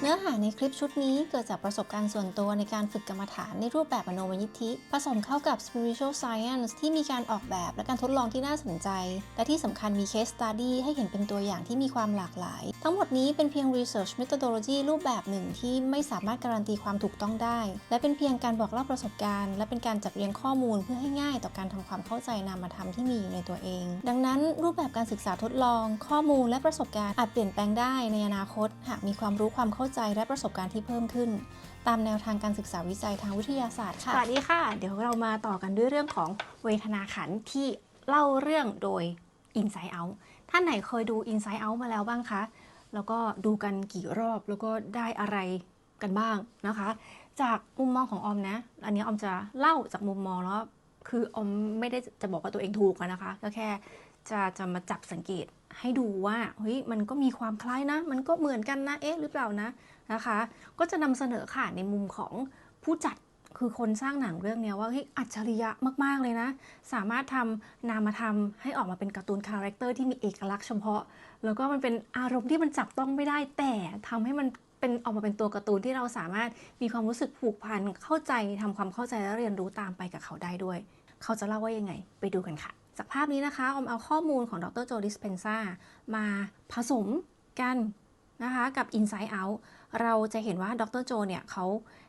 เนื้อหาในคลิปชุดนี้เกิดจากประสบการณ์ส่วนตัวในการฝึกกรรมฐานในรูปแบบมโนมยิทธิ ผสมเข้ากับ spiritual science ที่มีการออกแบบและการทดลองที่น่าสนใจ และที่สำคัญมี case study ให้เห็นเป็นตัวอย่างที่มีความหลากหลาย ทั้งหมดนี้เป็นเพียง research methodology รูปแบบหนึ่งที่ไม่สามารถการันตีความถูกต้องได้ และเป็นเพียงการบอกเล่าประสบการณ์ และเป็นการจัดเรียงข้อมูลเพื่อให้ง่ายต่อการทำความเข้าใจนามธรรมที่มีอยู่ในตัวเอง ดังนั้นรูปแบบการศึกษาทดลอง ข้อมูลและประสบการณ์อาจเปลี่ยนแปลงได้ในอนาคต หากมีความรู้ความเข้าาใจและประสบการณ์ที่เพิ่มขึ้น ตามแนวทางการศึกษาวิจัยทางวิทยาศาสตร์ค่ะสวัสดีค่ะ เดี๋ยวเรามาต่อกันด้วยเรื่องของเวทนาขันที่เล่าเรื่องโดย Inside Out ท่านไหนเคยดู Inside Out มาแล้วบ้างคะ แล้วก็ดูกันกี่รอบแล้วก็ได้อะไรกันบ้างนะคะ จากมุมมองของออมนะ อันนี้ออมจะเล่าจากมุมมองแล้วคือออมไม่ได้จะบอกว่าตัวเองถูกนะคะ ก็แค่จะจะมาจับสังเกต ให้ดูว่าเฮ้ยมันก็มีความคล้ายนะ มันก็เหมือนกันนะเอ๊ะหรือเปล่านะนะคะ ก็จะนำเสนอค่ะในมุมของผู้จัดคือคนสร้างหนังเรื่องนี้ว่าเฮ้ยอัจฉริยะมาก ๆ เลยนะ สามารถทำนามธรรมให้ออกมาเป็นการ์ตูนคาแรคเตอร์ที่มีเอกลักษณ์เฉพาะ แล้วก็มันเป็นอารมณ์ที่มันจับต้องไม่ได้ แต่ทำให้มันเป็นออกมาเป็นตัวการ์ตูนที่เราสามารถมีความรู้สึกผูกพันเข้าใจทำความเข้าใจและเรียนรู้ตามไปกับเขาได้ด้วย เขาจะเล่าว่ายังไง ไปดูกันค่ะ จากภาพนี้นะคะอมเอาข้อมูลของดรโจดิสเพนซามาผสมกันนะคะกับ Inside Out เราจะเห็นว่าดรโจเนี่ยเขา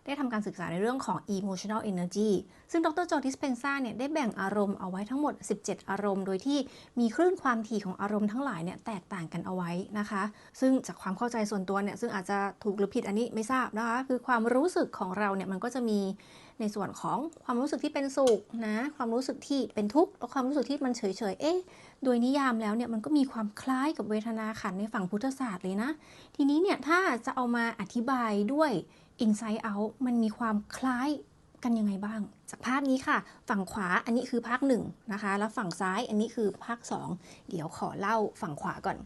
ได้ทำการศึกษาในเรื่องของ emotional energy ซึ่งดรโจดิสเพนซาเนี่ยได้แบ่งอารมณ์เอาไว้ทั้งหมด 17 อารมณ์ โดยที่มีคลื่นความถี่ของอารมณ์ทั้งหลายเนี่ยแตกต่างกันเอาไว้นะคะ ซึ่งจากความเข้าใจส่วนตัวเนี่ยซึ่งอาจจะถูกหรือผิดอันนี้ไม่ทราบนะคะ คือความรู้สึกของเราเนี่ยมันก็จะมี ในส่วนของความรู้สึกที่เป็นสุขนะ ความรู้สึกที่เป็นทุกข์แล้วความรู้สึกที่มันเฉยๆเอ๊ะโดยนิยามแล้วเนี่ยมันก็มีความคล้ายกับเวทนาขันในฝั่งพุทธศาสตร์เลยนะ ทีนี้เนี่ยถ้าจะเอามาอธิบายด้วย Inside Out มันมีความคล้ายกันยังไงบ้าง จากภาพนี้ค่ะ ฝั่งขวาอันนี้คือภาคหนึ่งนะคะ แล้วฝั่งซ้ายอันนี้คือภาค 2 เดี๋ยวขอเล่าฝั่งขวาก่อน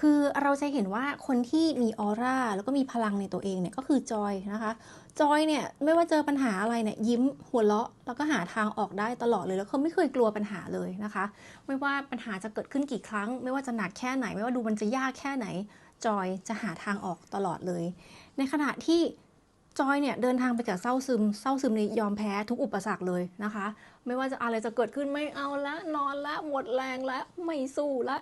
คือเราจะเห็นว่าคนที่มีออร่าแล้วก็มีพลังในตัวเองเนี่ยก็คือจอยนะคะ จอยเนี่ยไม่ว่าเจอปัญหาอะไรเนี่ยยิ้มหัวเราะแล้วก็หาทางออกได้ตลอดเลยแล้วเขาไม่เคยกลัวปัญหาเลยนะคะ ไม่ว่าปัญหาจะเกิดขึ้นกี่ครั้ง ไม่ว่าจะหนักแค่ไหน ไม่ว่าดูมันจะยากแค่ไหน จอยจะหาทางออกตลอดเลย ในขณะที่จอยเนี่ยเดินทางไปกับเศร้าซึมเศร้าซึมในยอมแพ้ทุกอุปสรรคเลยนะคะ ไม่ว่าจะอะไรจะเกิดขึ้นไม่เอาละนอนละหมดแรงละไม่สู้ละ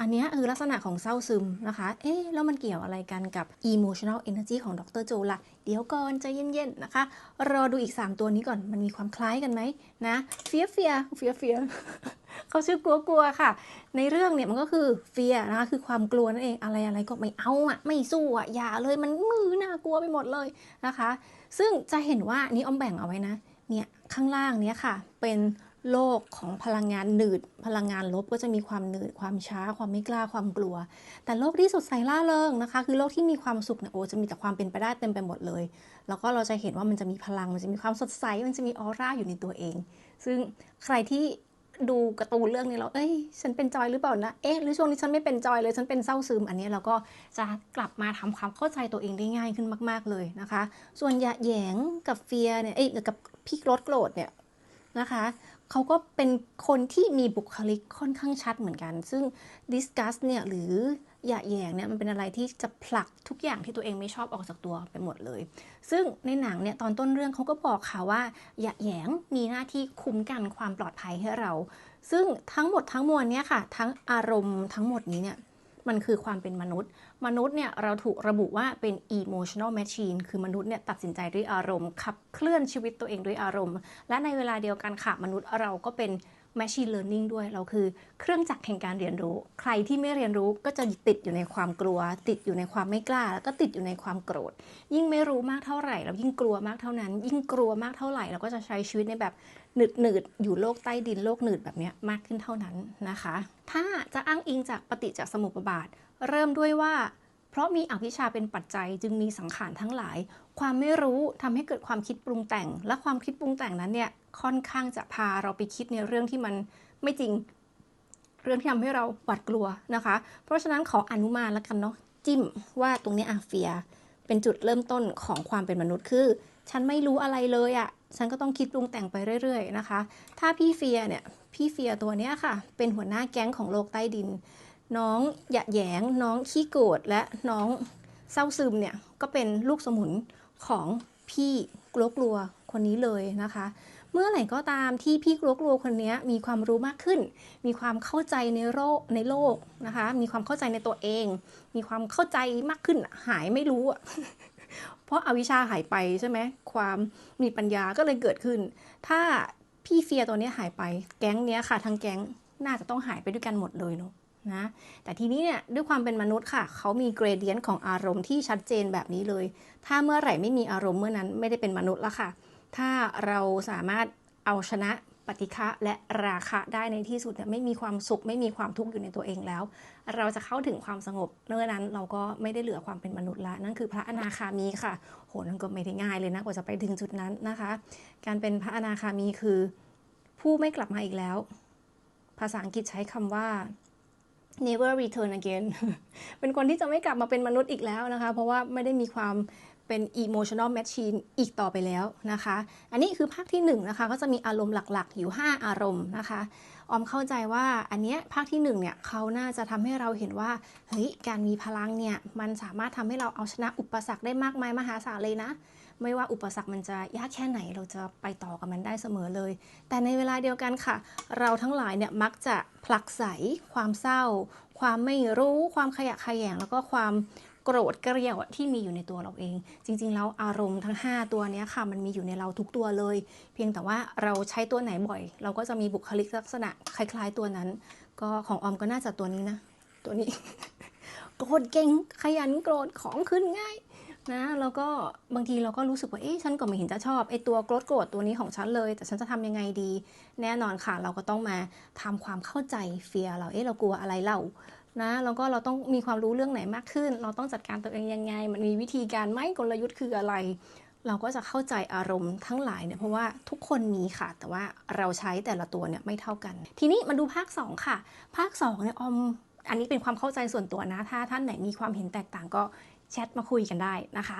อันนี้คือลักษณะของเศร้าซึมนะคะ เอ๊ะ แล้วมันเกี่ยวอะไรกันกับ emotional energy ของดรโจล่ะ เดี๋ยวก่อนใจเย็นๆนะคะ รอดูอีก 3 ตัวนี้ก่อน มันมีความคล้ายกันไหมนะ เฟียเฟียเฟียเฟียเขาชื่อกลัวกลัวๆค่ะ ในเรื่องเนี่ยมันก็คือเฟียนะคะ คือความกลัวนั่นเอง อะไรอะไรก็ไม่เอาอะ ไม่สู้อะ อย่าเลย มันมือน่ากลัวไปหมดเลยนะคะ ซึ่งจะเห็นว่านี่ออมแบ่งเอาไว้นะ เนี่ยข้างล่างเนี้ยค่ะ เป็นโลกของพลังงานหนืด พลังงานลบก็จะมีความหนืด ความช้า ความไม่กล้า ความกลัว แต่โลกที่สดใสล่าเริงนะคะ คือโลกที่มีความสุขเนี่ยโอ้จะมีแต่ความเป็นไปได้เต็มไปหมดเลย แล้วก็เราจะเห็นว่ามันจะมีพลัง มันจะมีความสดใส มันจะมีออร่าอยู่ในตัวเอง ซึ่งใครที่ดูการ์ตูนเรื่องนี้แล้วเอ้ย ฉันเป็นจอยหรือเปล่านะ เอ๊ะ หรือช่วงนี้ฉันไม่เป็นจอยเลย ฉันเป็นเศร้าซึม อันนี้เราก็จะกลับมาทำความเข้าใจตัวเองได้ง่ายขึ้นมาก ๆ เลยนะคะ ส่วนหยะแยงกับเฟียเนี่ย เอ้ย กับพี่รถโกรธเนี่ย นะคะเขาก็เป็นคนที่มีบุคลิกค่อนข้างชัดเหมือนกัน ซึ่ง discuss เนี่ยหรือหยะแยงเนี่ยมันเป็นอะไรที่จะผลักทุกอย่างที่ตัวเองไม่ชอบออกจากตัวไปหมดเลย ซึ่งในหนังเนี่ยตอนต้นเรื่องเขาก็บอกค่ะว่าหยะแยงมีหน้าที่คุ้มกันความปลอดภัยให้เรา ซึ่งทั้งหมดทั้งมวลเนี่ยค่ะ ทั้งอารมณ์ทั้งหมดนี้เนี่ยมันคือความเป็นมนุษย์ มนุษย์เนี่ยเราถูกระบุว่าเป็น emotional machine คือมนุษย์เนี่ยตัดสินใจด้วยอารมณ์ ขับเคลื่อนชีวิตตัวเองด้วยอารมณ์ และในเวลาเดียวกันค่ะ มนุษย์เราก็เป็น machine learning ด้วยเราคือเครื่องจักรแห่งการเรียนรู้ ใครที่ไม่เรียนรู้ก็จะติดอยู่ในความกลัว ติดอยู่ในความไม่กล้า แล้วก็ติดอยู่ในความโกรธ ยิ่งไม่รู้มากเท่าไหร่เรายิ่งกลัวมากเท่านั้น ยิ่งกลัวมากเท่าไหร่เราก็จะใช้ชีวิตในแบบหนืดหนืดอยู่โลกใต้ดินโลกหนืดแบบนี้มากขึ้นเท่านั้นนะคะ ถ้าจะอ้างอิงจากปฏิจจสมุปบาท เริ่มด้วยว่า เพราะมีอวิชาเป็นปัจจัยจึงมีสังขารทั้งหลาย ความไม่รู้ทำให้เกิดความคิดปรุงแต่ง และความคิดปรุงแต่งนั้นเนี่ยค่อนข้างจะพาเราไปคิดในเรื่องที่มันไม่จริง เรื่องที่ทำให้เราหวาดกลัวนะคะ เพราะฉะนั้นขออนุมานแล้วกันเนาะจิ้มว่าตรงนี้อาเฟีย เป็นจุดเริ่มต้นของความเป็นมนุษย์คือ ฉันไม่รู้อะไรเลยอะ่ะฉันก็ต้องคิดปรุงแต่งไปเรื่อย ๆ นะคะ ถ้าพี่เฟียเนี่ย พี่เฟียตัวเนี้ยค่ะ เป็นหัวหน้าแก๊งของโลกใต้ดิน น้องหยะแยง น้องขี้โกรธและน้องเศร้าซึมเนี่ยก็เป็นลูกสมุนของพี่กลัวกลัวคนนี้เลยนะคะ เมื่อไหร่ก็ตามที่พี่กลัวกลัวคนนี้มีความรู้มากขึ้น มีความเข้าใจในโลกในโลกนะคะ มีความเข้าใจในตัวเอง มีความเข้าใจมากขึ้นหายไม่รู้เพราะอาวิชชาหายไปใช่ไหมความมีปัญญาก็เลยเกิดขึ้น ถ้าพี่เฟียตัวนี้หายไปแก๊งเนี้ยค่ะทั้งแก๊งน่าจะต้องหายไปด้วยกันหมดเลยเนาะ นะแต่ทีนี้เนี่ยด้วยความเป็นมนุษย์ค่ะ เขามีเกรเดียนของอารมณ์ที่ชัดเจนแบบนี้เลย ถ้าเมื่อไหร่ไม่มีอารมณ์เมื่อนั้นไม่ได้เป็นมนุษย์ละค่ะ ถ้าเราสามารถเอาชนะปฏิฆะและราคะได้ในที่สุดเนี่ยไม่มีความสุขไม่มีความทุกข์อยู่ในตัวเองแล้ว เราจะเข้าถึงความสงบเมื่อนั้นเราก็ไม่ได้เหลือความเป็นมนุษย์ละนั่นคือพระอนาคามีค่ะ โหนั่นก็ไม่ได้ง่ายเลยนะกว่าจะไปถึงจุดนั้นนะคะ การเป็นพระอนาคามีคือ ผู้ไม่กลับมาอีกแล้ว ภาษาอังกฤษใช้คำว่า never return again เป็นคนที่จะไม่กลับมาเป็นมนุษย์อีกแล้วนะคะ เพราะว่าไม่ได้มีความเป็น emotional machine อีกต่อไปแล้วนะคะ อันนี้คือภาคที่1นงนะคะ ก็จะมีอารมณ์หลักๆ อยู่ 5 อารมณ์นะคะ ออมเข้าใจว่าอันเนี้ยภาคที่1เนี่ยเขาน่าจะทำให้เราเห็นว่า เฮ้ย การมีพลังเนี่ย มันสามารถทำให้เราเอาชนะอุปสรรคได้มากมายมหาศาลเลยนะ ไม่ว่าอุปสรรคมันจะยากแค่ไหนเราจะไปต่อกับมันได้เสมอเลย แต่ในเวลาเดียวกันค่ะ เราทั้งหลายเนี่ยมักจะผลักไสความเศร้า ความไม่รู้ความขยะขยงแล้วก็ความโกรธเกลียวที่มีอยู่ในตัวเราเอง จริง ๆ แล้วอารมณ์ทั้ง 5 ตัวนี้ค่ะ มันมีอยู่ในเราทุกตัวเลย เพียงแต่ว่าเราใช้ตัวไหนบ่อย เราก็จะมีบุคลิกลักษณะคล้ายๆตัวนั้น ก็ของออมก็น่าจะตัวนี้นะ ตัวนี้ โกรธเก่งขยันโกรธของขึ้นง่าย นะแล้วก็บางทีเราก็รู้สึกว่าเอ๊ะฉันก็ไม่เห็นจะชอบไอตัวโกรธโกรธตัวนี้ของฉันเลย แต่ฉันจะทำยังไงดี แน่นอนค่ะ เราก็ต้องมาทำความเข้าใจเฟียเราเอ๊ะเรากลัวอะไรเล่านะแล้วก็เราต้องมีความรู้เรื่องไหนมากขึ้น เราต้องจัดการตัวเองยังไง มันมีวิธีการไหมกลยุทธ์คืออะไร เราก็จะเข้าใจอารมณ์ทั้งหลายเนี่ยเพราะว่าทุกคนมีค่ะ แต่ว่าเราใช้แต่ละตัวเนี่ยไม่เท่ากัน ทีนี้มาดูภาค 2 ค่ะ ภาค2เนี่ยออมอันนี้เป็นความเข้าใจส่วนตัวนะ ถ้าท่านไหนมีความเห็นแตกต่างก็ แชทมาคุยกันได้นะคะ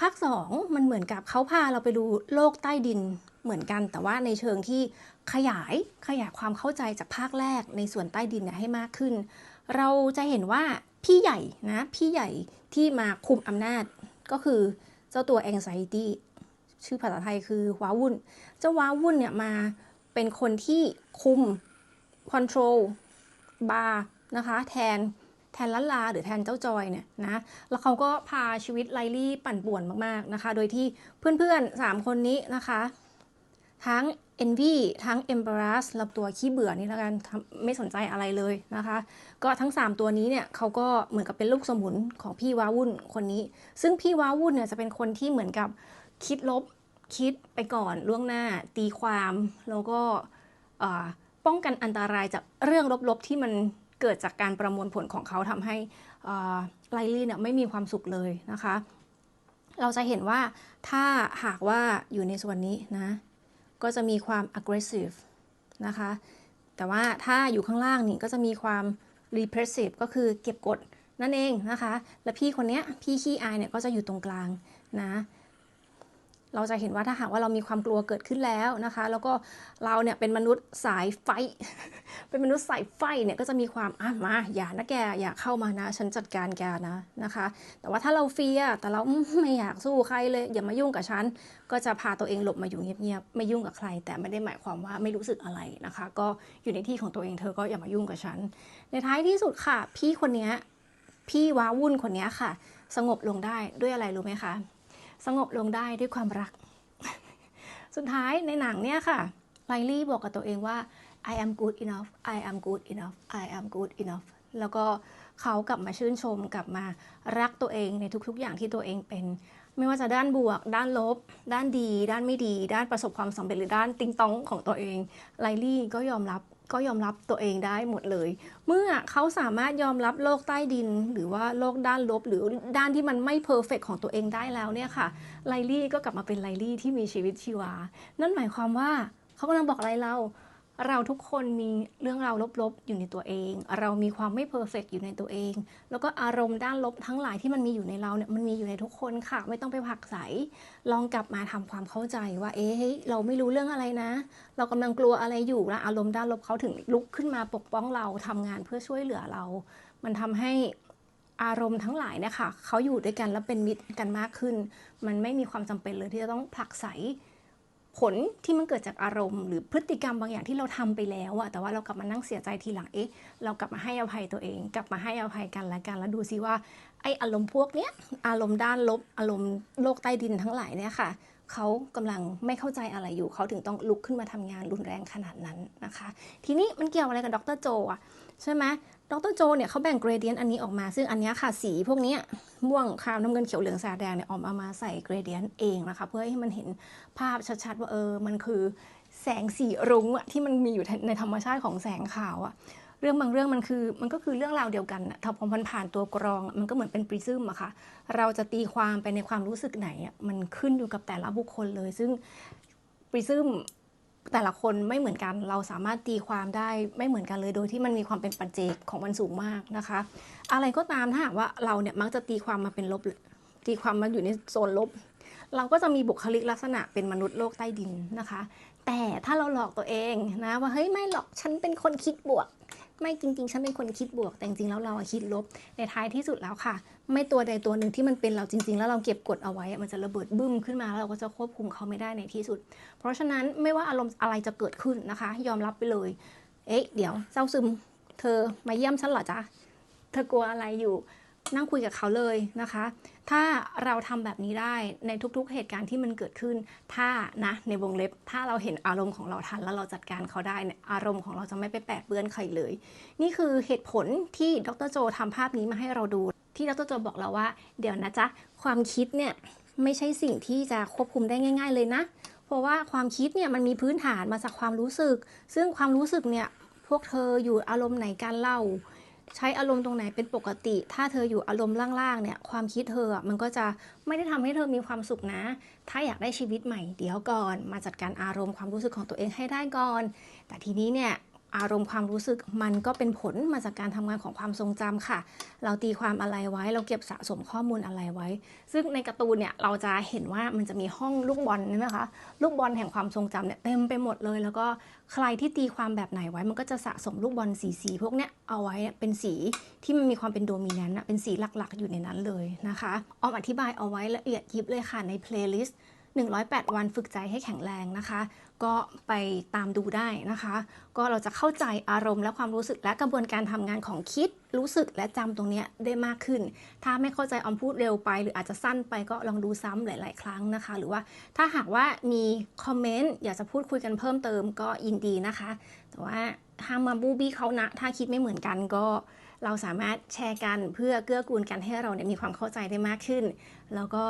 ภาค2มันเหมือนกับเขาพาเราไปดูโลกใต้ดินเหมือนกันแต่ว่าในเชิงที่ขยายขยายความเข้าใจจากภาคแรกในส่วนใต้ดินเนี่ยให้มากขึ้น เราจะเห็นว่าพี่ใหญ่นะพี่ใหญ่ที่มาคุมอำนาจก็คือเจ้าตัว anxiety ชื่อภาษาไทยคือว้าวุ่น เจ้าว้าวุ่นเนี่ยมาเป็นคนที่คุม control บาร์นะคะ แทน แทนลันลาหรือแทนเจ้าจอยเนี่ยนะ แล้วเขาก็พาชีวิตไลลี่ปั่นป่วนมากๆนะคะ โดยที่เพื่อนๆ 3 คนนี้นะคะ ทั้ง Envy ทั้ง Embarrass ล้วตัวขี้เบื่อนี่แล้วกันไม่สนใจอะไรเลยนะคะ ก็ทั้ง 3 ตัวนี้เนี่ยเขาก็เหมือนกับเป็นลูกสมุนของพี่ว้าวุ่นคนนี้ ซึ่งพี่ว้าวุ่นเนี่ยจะเป็นคนที่เหมือนกับคิดลบคิดไปก่อนล่วงหน้าตีความแล้วก็ป้องกันอันตรายจากเรื่องลบๆที่มัน เกิดจากการประมวลผลของเขาทำให้ไลลี่เนี่ยไม่มีความสุขเลยนะคะ เราจะเห็นว่าถ้าหากว่าอยู่ในส่วนนี้นะ ก็จะมีความ aggressive นะคะ แต่ว่าถ้าอยู่ข้างล่างนี่ก็จะมีความ repressive ก็คือเก็บกดนั่นเองนะคะ และพี่คนเนี้ยพี่ขี้อายเนี่ยก็จะอยู่ตรงกลางนะ เราจะเห็นว่าถ้าหากว่าเรามีความกลัวเกิดขึ้นแล้วนะคะ แล้วก็เราเนี่ยเป็นมนุษย์สายไฟ เป็นมนุษย์สายไฟเนี่ยก็จะมีความอะมาอย่านะแกอย่าเข้ามานะ ฉันจัดการแกนะนะคะ แต่ว่าถ้าเราเฟียแต่เราไม่อยากสู้ใครเลยอย่ามายุ่งกับฉันก็จะพาตัวเองหลบมาอยู่เงียบๆไม่ยุ่งกับใคร แต่ไม่ได้หมายความว่าไม่รู้สึกอะไรนะคะ ก็อยู่ในที่ของตัวเองเธอก็อย่ามายุ่งกับฉัน ในท้ายที่สุดค่ะ พี่คนนี้พี่ว้าวุ่นคนนี้ค่ะ สงบลงได้ด้วยอะไรรู้ไหมคะ สงบลงได้ด้วยความรัก สุดท้ายในหนังเนี่ยค่ะไลลี่บอกกับตัวเองว่า I am good enough I am good enough I am good enough แล้วก็เขากลับมาชื่นชมกลับมารักตัวเองในทุกๆ อย่างที่ตัวเองเป็น ไม่ว่าจะด้านบวก ด้านลบ ด้านดี ด้านไม่ดี ด้านประสบความสำเร็จหรือด้านติงตองของตัวเองไลลี่ก็ยอมรับ ก็ยอมรับตัวเองได้หมดเลย เมื่อเขาสามารถยอมรับโลกใต้ดิน หรือว่าโลกด้านลบ หรือด้านที่มันไม่เพอร์เฟกของตัวเองได้แล้วเนี่ยค่ะไลลี่ก็กลับมาเป็นไลลี่ที่มีชีวิตชีวา นั่นหมายความว่าเขากำลังบอกอะไรเรา เราทุกคนมีเรื่องราวลบๆ อยู่ในตัวเอง เรามีความไม่เพอร์เฟกอยู่ในตัวเอง แล้วก็อารมณ์ด้านลบทั้งหลายที่มันมีอยู่ในเราเนี่ยมันมีอยู่ในทุกคนค่ะ ไม่ต้องไปผลักไสลองกลับมาทำความเข้าใจว่า เอ๊ะเราไม่รู้เรื่องอะไรนะ เรากำลังกลัวอะไรอยู่นะอารมณ์ด้านลบเขาถึงลุกขึ้นมาปกป้องเราทำงานเพื่อช่วยเหลือเรา มันทำให้อารมณ์ทั้งหลายเนี่ยค่ะเขาอยู่ด้วยกันแล้วเป็นมิตรกันมากขึ้น มันไม่มีความจำเป็นเลยที่จะต้องผลักไส ผลที่มันเกิดจากอารมณ์ หรือพฤติกรรมบางอย่างที่เราทำไปแล้วอะแต่ว่าเรากลับมานั่งเสียใจทีหลังเอ๊ะเรากลับมาให้อภัยตัวเอง กลับมาให้อภัยกันและกัน แล้วดูซิว่าไออารมณ์พวกเนี้ยอารมณ์ด้านลบอารมณ์โลกใต้ดินทั้งหลายเนี่ยค่ะ เขากำลังไม่เข้าใจอะไรอยู่ เขาถึงต้องลุกขึ้นมาทำงานรุนแรงขนาดนั้นนะคะ ทีนี้มันเกี่ยวอะไรกับดรโจอะใช่ไหมดรโจเนี่ยเขาแบ่งเกรเดียนต์อันนี้ออกมา ซึ่งอันนี้ค่ะสีพวกนี้ม่วงครามน้ำเงินเขียวเหลืองสดแดงเนี่ยออกมามาใส่เกรเดียนต์เองนะคะ เพื่อให้มันเห็นภาพชัดๆว่าเออมันคือแสงสีรุ้งอะที่มันมีอยู่ในธรรมชาติของแสงขาวอะ เรื่องบางเรื่องมันคือมันก็คือเรื่องราวเดียวกันอะถ้าพอมันผ่านตัวกรอง มันก็เหมือนเป็นปริซึมอะค่ะ เราจะตีความไปในความรู้สึกไหนอะมันขึ้นอยู่กับแต่ละบุคคลเลย ซึ่งปริซึมแต่ละคนไม่เหมือนกัน เราสามารถตีความได้ไม่เหมือนกันเลย โดยที่มันมีความเป็นปัจเจกของมันสูงมากนะคะ อะไรก็ตามถ้าหากว่าเราเนี่ยมักจะตีความมาเป็นลบ ตีความมาอยู่ในโซนลบ เราก็จะมีบุคลิกลักษณะเป็นมนุษย์โลกใต้ดินนะคะ แต่ถ้าเราหลอกตัวเองนะว่าเฮ้ยไม่หรอกฉันเป็นคนคิดบวก ไม่จริง ๆ ฉันเป็นคนคิดบวก แต่จริงๆแล้วเราคิดลบในท้ายที่สุดแล้วค่ะ ไม่ตัวใดตัวหนึ่งที่มันเป็นเราจริง ๆ แล้วเราเก็บกดเอาไว้ มันจะระเบิดบึ้มขึ้นมาแล้วเราก็จะควบคุมเขาไม่ได้ในที่สุด เพราะฉะนั้นไม่ว่าอารมณ์อะไรจะเกิดขึ้นนะคะ ยอมรับไปเลย เอ๊ะ เดี๋ยวเศร้าซึม เธอมาเยี่ยมฉันเหรอจ๊ะเธอกลัวอะไรอยู่ นั่งคุยกับเขาเลยนะคะ ถ้าเราทำแบบนี้ได้ในทุกๆ เหตุการณ์ที่มันเกิดขึ้น ถ้านะในวงเล็บ ถ้าเราเห็นอารมณ์ของเราทันแล้วเราจัดการเขาได้เนี่ยอารมณ์ของเราจะไม่ไปแปดเปื้อนใครเลย นี่คือเหตุผลที่ดรโจทำภาพนี้มาให้เราดู ที่ดรโจบอกเราว่า เดี๋ยวนะจ๊ะความคิดเนี่ยไม่ใช่สิ่งที่จะควบคุมได้ง่าย ๆ เลยนะ เพราะว่าความคิดเนี่ยมันมีพื้นฐานมาจากความรู้สึก ซึ่งความรู้สึกเนี่ยพวกเธออยู่อารมณ์ไหนกันเล่า ใช้อารมณ์ตรงไหนเป็นปกติ ถ้าเธออยู่อารมณ์ล่างๆเนี่ย ความคิดเธอมันก็จะไม่ได้ทำให้เธอมีความสุขนะ ถ้าอยากได้ชีวิตใหม่เดี๋ยวก่อน มาจัดการอารมณ์ความรู้สึกของตัวเองให้ได้ก่อน แต่ทีนี้เนี่ย อารมณ์ความรู้สึกมันก็เป็นผลมาจากการทำงานของความทรงจำค่ะ เราตีความอะไรไว้ เราเก็บสะสมข้อมูลอะไรไว้ ซึ่งในการ์ตูนเนี่ยเราจะเห็นว่ามันจะมีห้องลูกบอลใช่ไหมคะลูกบอลแห่งความทรงจำเนี่ยเต็มไปหมดเลย แล้วก็ใครที่ตีความแบบไหนไว้ มันก็จะสะสมลูกบอลสีสีๆพวกเนี้ยเอาไว้เป็นสีที่มันมีความเป็นโดมินันต์เป็นสีหลักๆ อยู่ในนั้นเลยนะคะออมอธิบายเอาไว้ละเอียดยิบเลยค่ะในเพลย์ลิสต์ 108 วันฝึกใจให้แข็งแรงนะคะ ก็ไปตามดูได้นะคะ ก็เราจะเข้าใจอารมณ์และความรู้สึกและกระบวนการทำงานของคิด รู้สึกและจำตรงนี้ได้มากขึ้น ถ้าไม่เข้าใจออมพูดเร็วไป หรืออาจจะสั้นไปก็ลองดูซ้ำหลาย ๆ ครั้งนะคะ หรือว่าถ้าหากว่ามีคอมเมนต์อยากจะพูดคุยกันเพิ่มเติมก็ยินดีนะคะ แต่ว่าห้ามมาบูบี้เขานะ ถ้าคิดไม่เหมือนกันก็เราสามารถแชร์กันเพื่อเกื้อกูลกันให้เราเนี่ยมีความเข้าใจได้มากขึ้น แล้วก็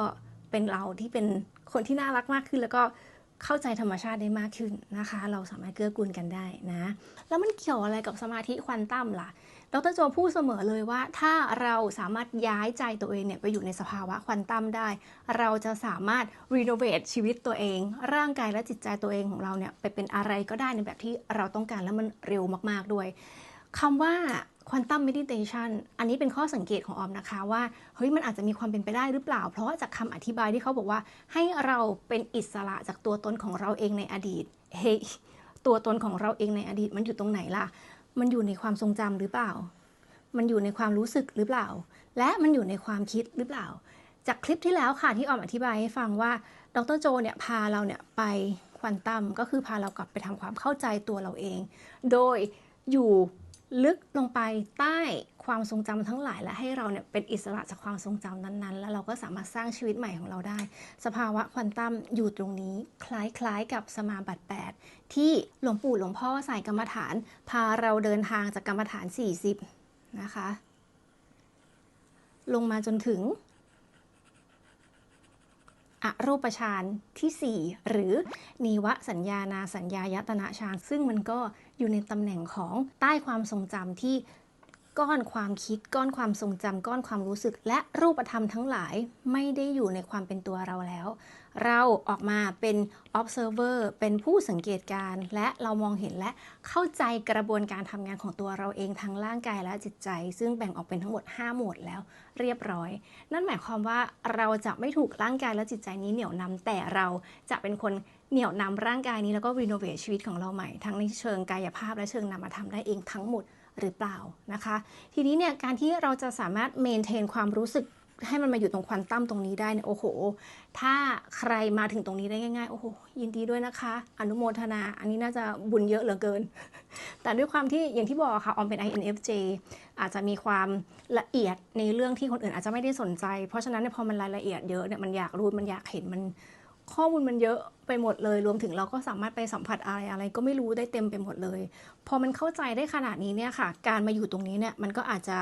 เป็นเราที่เป็น คนที่น่ารักมากขึ้นแล้วก็เข้าใจธรรมชาติได้มากขึ้นนะคะ เราสามารถเกื้อกูลกันได้นะ แล้วมันเกี่ยวอะไรกับสมาธิควอนตัมล่ะ ดรโจพูดเสมอเลยว่า ถ้าเราสามารถย้ายใจตัวเองเนี่ยไปอยู่ในสภาวะควอนตัมได้ เราจะสามารถรีโนเวทชีวิตตัวเอง ร่างกายและจิตใจตัวเองของเราเนี่ยไปเป็นอะไรก็ได้ในแบบที่เราต้องการแล้วมันเร็วมากๆด้วยคำว่า ควอนตัมเมดิเทชันอันนี้เป็นข้อสังเกตของออมนะคะว่าเฮ้ยมันอาจจะมีความเป็นไปได้หรือเปล่า เพราะจากคำอธิบายที่เขาบอกว่า ให้เราเป็นอิสระจากตัวตนของเราเองในอดีตเฮ้ยตัวตนของเราเองในอดีตมันอยู่ตรงไหนล่ะ มันอยู่ในความทรงจำหรือเปล่า มันอยู่ในความรู้สึกหรือเปล่า และมันอยู่ในความคิดหรือเปล่า จากคลิปที่แล้วค่ะที่ออมอธิบายให้ฟังว่าดรโจเนี่ยพาเราเนี่ยไปควอนตัมก็คือพาเรากลับไปทำความเข้าใจตัวเราเอง โดยอยู่ ลึกลงไปใต้ความทรงจำทั้งหลาย และให้เราเนี่ยเป็นอิสระจากความทรงจำนั้นๆ แล้วเราก็สามารถสร้างชีวิตใหม่ของเราได้ สภาวะควอนตัมอยู่ตรงนี้ คล้ายๆ กับสมาบัติ8ที่หลวงปู่หลวงพ่อใส่กรรมฐาน พาเราเดินทางจากกรรมฐาน 40 นะคะ ลงมาจนถึง อรูปฌานทีสี่ 4 หรือนิวสัญญานาสัญญายตนะฌานซึ่งมันก็อยู่ในตำแหน่งของใต้ความทรงจำที่ก้อนความคิดก้อนความทรงจำก้อนความรู้สึก และรูปธรรมทั้งหลายไม่ได้อยู่ในความเป็นตัวเราแล้ว เราออกมาเป็น observer เป็นผู้สังเกตการณ์และเรามองเห็นและเข้าใจกระบวนการทำงานของตัวเราเองทั้งร่างกายและจิตใจ ซึ่งแบ่งออกเป็นทั้งหมด 5 หมวดแล้วเรียบร้อย นั่นหมายความว่าเราจะไม่ถูกร่างกายและจิตใจนี้เหนี่ยวนำแต่เราจะเป็นคนเหนี่ยวนำร่างกายนี้แล้วก็รีโนเวทชีวิตของเราใหม่ ทั้งในเชิงกายภาพและเชิงนามธรรมได้เองทั้งหมดหรือเปล่านะคะ ทีนี้เนี่ยการที่เราจะสามารถเมนเทนความรู้สึก ให้มันมาอยู่ตรงควอนตัมตรงนี้ได้เนี่ยโอ้โห ถ้าใครมาถึงตรงนี้ได้ง่ายๆ โอ้โห ยินดีด้วยนะคะ อนุโมทนา อันนี้น่าจะบุญเยอะเหลือเกิน แต่ด้วยความที่อย่างที่บอกค่ะ ออมเป็น INFJ อาจจะมีความละเอียดในเรื่องที่คนอื่นอาจจะไม่ได้สนใจ เพราะฉะนั้นเนี่ยพอมันรายละเอียดเยอะเนี่ยมันอยากรู้มันอยากเห็นมันข้อมูลมันเยอะไปหมดเลย รวมถึงเราก็สามารถไปสัมผัสอะไรอะไรก็ไม่รู้ได้เต็มไปหมดเลย พอมันเข้าใจได้ขนาดนี้เนี่ยค่ะ การมาอยู่ตรงนี้เนี่ยมันก็อาจจะ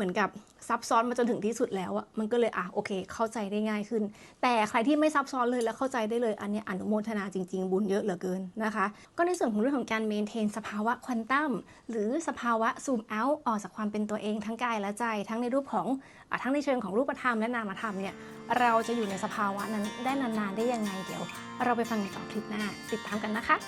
เหมือนกับซับซ้อนมาจนถึงที่สุดแล้วอะมันก็เลยอะโอเค เข้าใจได้ง่ายขึ้น แต่ใครที่ไม่ซับซ้อนเลยแล้วเข้าใจได้เลยอันนี้อนุโมทนาจริง ๆ บุญเยอะเหลือเกินนะคะ ก็ในส่วนของเรื่องของการเมนเทนสภาวะควอนตัมหรือสภาวะซูมเอาออกจากความเป็นตัวเองทั้งกายและใจ ทั้งในรูปของอทั้งในเชิงของรูปธรรมและนามธรรมเนี่ยเราจะอยู่ในสภาวะนั้นได้นานๆได้ยังไงเดี๋ยว เราไปฟังในต่อคลิปหน้าติดตามกันนะคะ